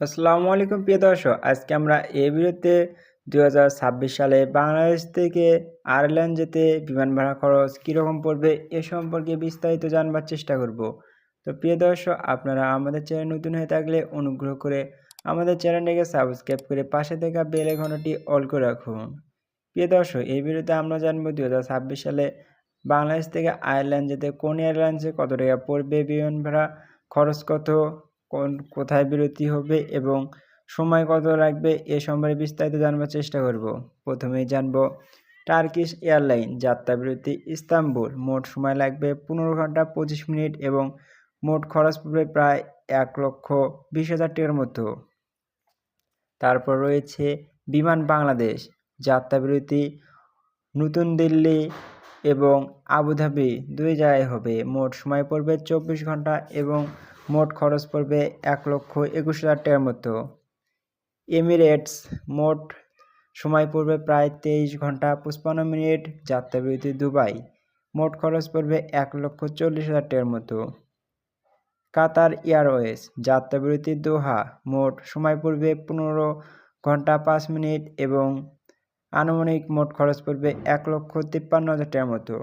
আসসালামু আলাইকুম, প্রিয় দর্শক। আজকে আমরা এই ভিডিওতে দুই সালে বাংলাদেশ থেকে আয়ারল্যান্ড যেতে বিমান ভাড়া খরচ কীরকম পড়বে এ সম্পর্কে বিস্তারিত জানবার চেষ্টা করব। তো প্রিয় দর্শক, আপনারা আমাদের চ্যানেল নতুন হয়ে থাকলে অনুগ্রহ করে আমাদের চ্যানেলটিকে সাবস্ক্রাইব করে পাশে থাকা বেল ঘনটি অল করে রাখুন। প্রিয় দর্শক এই ভিডিওতে আমরা জানব দু হাজার ছাব্বিশ সালে বাংলাদেশ থেকে আয়ারল্যান্ড যেতে কোন এয়ারলাইন্সে কত টাকা পড়বে, বিমান ভাড়া খরচ কত কোন, কোথায় বিরতি হবে এবং সময় কত লাগবে এ সম্পর্কে বিস্তারিত জানবার চেষ্টা করব। প্রথমেই জানব, টার্কিশ এয়ারলাইন যাত্রা বিরতি ইস্তাম্বুল। মোট সময় লাগবে পনেরো ঘণ্টা পঁচিশ মিনিট এবং মোট খরচ পড়বে প্রায় এক লক্ষ বিশ হাজার টাকার মতো তারপর রয়েছে বিমান বাংলাদেশ যাত্রা বিরতি নতুন দিল্লি এবং আবুধাবি দুই জায়গায় হবে। মোট সময় পড়বে চব্বিশ ঘণ্টা এবং মোট খরচ পড়বে এক লক্ষ একুশ হাজার টাকার মতো। এমিরেটস মোট সময় পড়বে প্রায় তেইশ ঘণ্টা পঁচপান্ন মিনিট। যাত্রাবিরতি দুবাই, মোট খরচ পড়বে এক লক্ষ চল্লিশ হাজার টাকার মতো। কাতার এয়ারওয়েজ যাত্রাবিরতি দোহা, মোট সময় পড়বে পনেরো ঘণ্টা পাঁচ মিনিট এবং আনুমানিক মোট খরচ পড়বে এক লক্ষ তিপ্পান্ন হাজার টাকার মতো।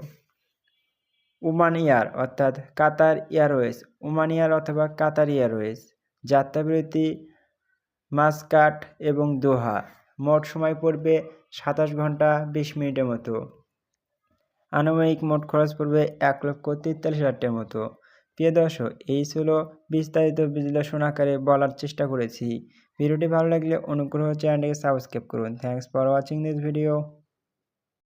ওমান এয়ার অর্থাৎ কাতার এয়ারওয়েজ ওমান এয়ার অথবা কাতার এয়ারওয়েজ, যাত্রাবিরতি, মাসকাট এবং দোহা। মোট সময় পড়বে সাতাশ ঘণ্টা বিশ মিনিটের মতো। আনুমানিক মোট খরচ পড়বে এক লক্ষ তেতাল্লিশ হাজার টাকার মতো। প্রিয় দর্শক, এই ছিল বিস্তারিত বিশ্লেষণ আকারে বলার চেষ্টা করেছি। ভিডিওটি ভালো লাগলে অনুগ্রহ চ্যানেলটিকে সাবস্ক্রাইব করুন। Thanks for watching this video